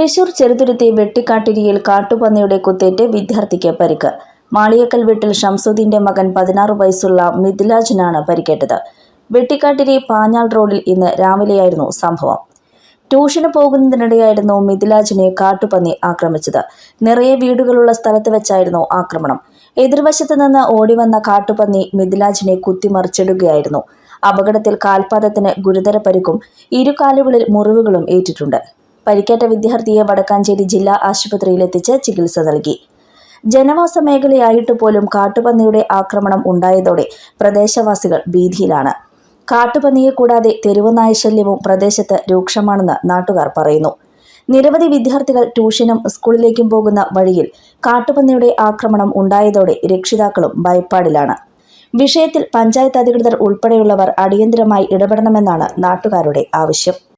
തൃശൂർ ചെറുതുരുത്തി വെട്ടിക്കാട്ടിരിയിൽ കാട്ടുപന്നിയുടെ കുത്തേറ്റ് വിദ്യാർത്ഥിക്ക് പരിക്ക്. മാളിയക്കൽ വീട്ടിൽ ഷംസുദ്ദീന്റെ മകൻ പതിനാറ് വയസ്സുള്ള മിഥിലാജിനാണ് പരിക്കേറ്റത്. വെട്ടിക്കാട്ടിരി പാഞ്ഞാൾ റോഡിൽ ഇന്ന് രാവിലെയായിരുന്നു സംഭവം. ട്യൂഷന് പോകുന്നതിനിടെയായിരുന്നു മിഥിലാജിനെ കാട്ടുപന്നി ആക്രമിച്ചത്. നിറയെ വീടുകളുള്ള സ്ഥലത്ത് വെച്ചായിരുന്നു ആക്രമണം. എതിർവശത്ത് നിന്ന് ഓടിവന്ന കാട്ടുപന്നി മിഥിലാജിനെ കുത്തിമറിച്ചിടുകയായിരുന്നു. അപകടത്തിൽ കാൽപാദത്തിന് ഗുരുതര പരിക്കും ഇരുകാലുകളിൽ മുറിവുകളും ഏറ്റിട്ടുണ്ട്. പരിക്കേറ്റ വിദ്യാർത്ഥിയെ വടക്കാഞ്ചേരി ജില്ലാ ആശുപത്രിയിൽ എത്തിച്ച് ചികിത്സ നൽകി. ജനവാസ മേഖലയായിട്ട് പോലും കാട്ടുപന്നിയുടെ ആക്രമണം ഉണ്ടായതോടെ പ്രദേശവാസികൾ ഭീതിയിലാണ്. കാട്ടുപന്നിയെ കൂടാതെ തെരുവുനായ ശല്യവും പ്രദേശത്ത് രൂക്ഷമാണെന്ന് നാട്ടുകാർ പറയുന്നു. നിരവധി വിദ്യാർത്ഥികൾ ട്യൂഷനും സ്കൂളിലേക്കും പോകുന്ന വഴിയിൽ കാട്ടുപന്നിയുടെ ആക്രമണം ഉണ്ടായതോടെ രക്ഷിതാക്കളും ഭയപ്പാടിലാണ്. വിഷയത്തിൽ പഞ്ചായത്ത് അധികൃതർ ഉൾപ്പെടെയുള്ളവർ അടിയന്തരമായി ഇടപെടണമെന്നാണ് നാട്ടുകാരുടെ ആവശ്യം.